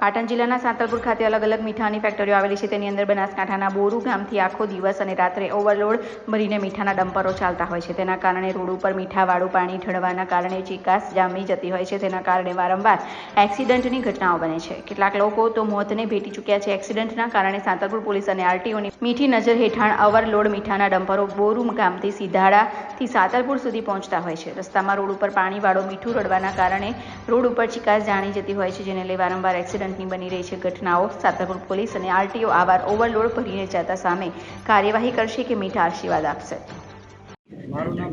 પાટણ જિલ્લાના સાંતલપુર ખાતે અલગ અલગ મીઠાની ફેક્ટરીઓ આવેલી છે. તેની અંદર બનાસકાંઠાના બોરુ ગામથી આખો દિવસ અને રાત્રે ઓવરલોડ ભરીને મીઠાના ડમ્પરો ચાલતા હોય છે. તેના કારણે રોડ ઉપર મીઠાવાળું પાણી ઠળવાના કારણે ચિકાસ જામી જતી હોય છે. તેના કારણે વારંવાર એક્સિડન્ટની ઘટનાઓ બને છે. કેટલાક લોકો તો મોતને ભેટી ચૂક્યા છે. એક્સિડન્ટના કારણે સાંતલપુર પોલીસ અને આરટીઓની મીઠી નજર હેઠળ ઓવરલોડ મીઠાના ડમ્પરો બોરુ ગામથી સીધાડાથી સાતલપુર સુધી પહોંચતા હોય છે. રસ્તામાં રોડ ઉપર પાણીવાળો મીઠું રડવાના કારણે રોડ ઉપર ચિકાસ જાણી જતી હોય છે, જેને લઈ વારંવાર એક્સિડન્ટની બની રહી છે ઘટનાઓ. સાતરપુર પોલીસ અને આરટીઓ આવાર ઓવરલોડ ભરીને જતા સામે કાર્યવાહી કરશે કે મીઠા આશીર્વાદ આપશે. મારું નામ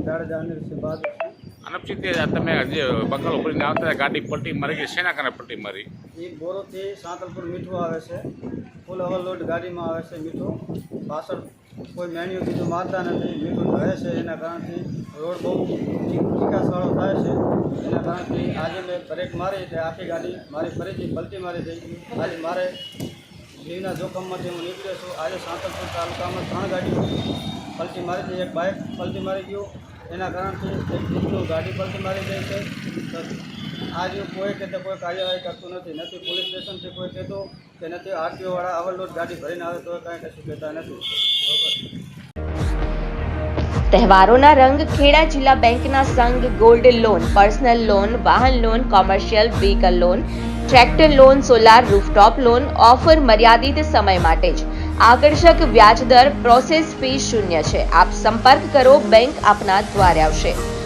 અનપચિત તમે જે બકાલો ભરીને આવતા ગાડી પલટી મારી ગઈ શેના કારણે પલટી મારી? એ બોરોથી સાંતલપુર મીઠું આવે છે. ફૂલ ઓવરલોડ ગાડીમાં આવે છે મીઠું. પાછળ કોઈ મેન્યુ બીજું મારતા નથી મીઠું રહે છે એના કારણથી રોડ બહુ ચીકાસવાળો થાય છે. એના કારણથી આજે મેં બ્રેક મારી એટલે આખી ગાડી મારી ફરીથી પલટી મારી દઈ આજે મારે જીવના જોખમમાંથી હું નીકળ્યો છું. આજે સાંતલપુર તાલુકામાં ત્રણ ગાડીઓ પલટી મારી હતી એક બાઇક પલટી મારી ગયું. એના કારણથી એક બીજું ગાડી પલટી મારી ગઈ છે. આજે કોઈ કે કોઈ કાર્યવાહી કરતું નથી નથી પોલીસ સ્ટેશનથી કોઈ કહેતું કે નથી આરટીઓવાળા ઓવરલોડ ગાડી ભરીને આવે તો કાંઈ કશું કહેતા નથી. તહેવારોના રંગ ખેડા જિલ્લા બેંકના સંઘ ગોલ્ડ લોન, પર્સનલ લોન, વાહન loan, commercial vehicle loan, tractor loan, solar rooftop loan, offer મર્યાદિત સમય માટે જ. આકર્ષક વ્યાજદર પ્રોસેસ ફી શૂન્ય છે. આપ સંપર્ક કરો બેંક આપના દ્વારે આવશે.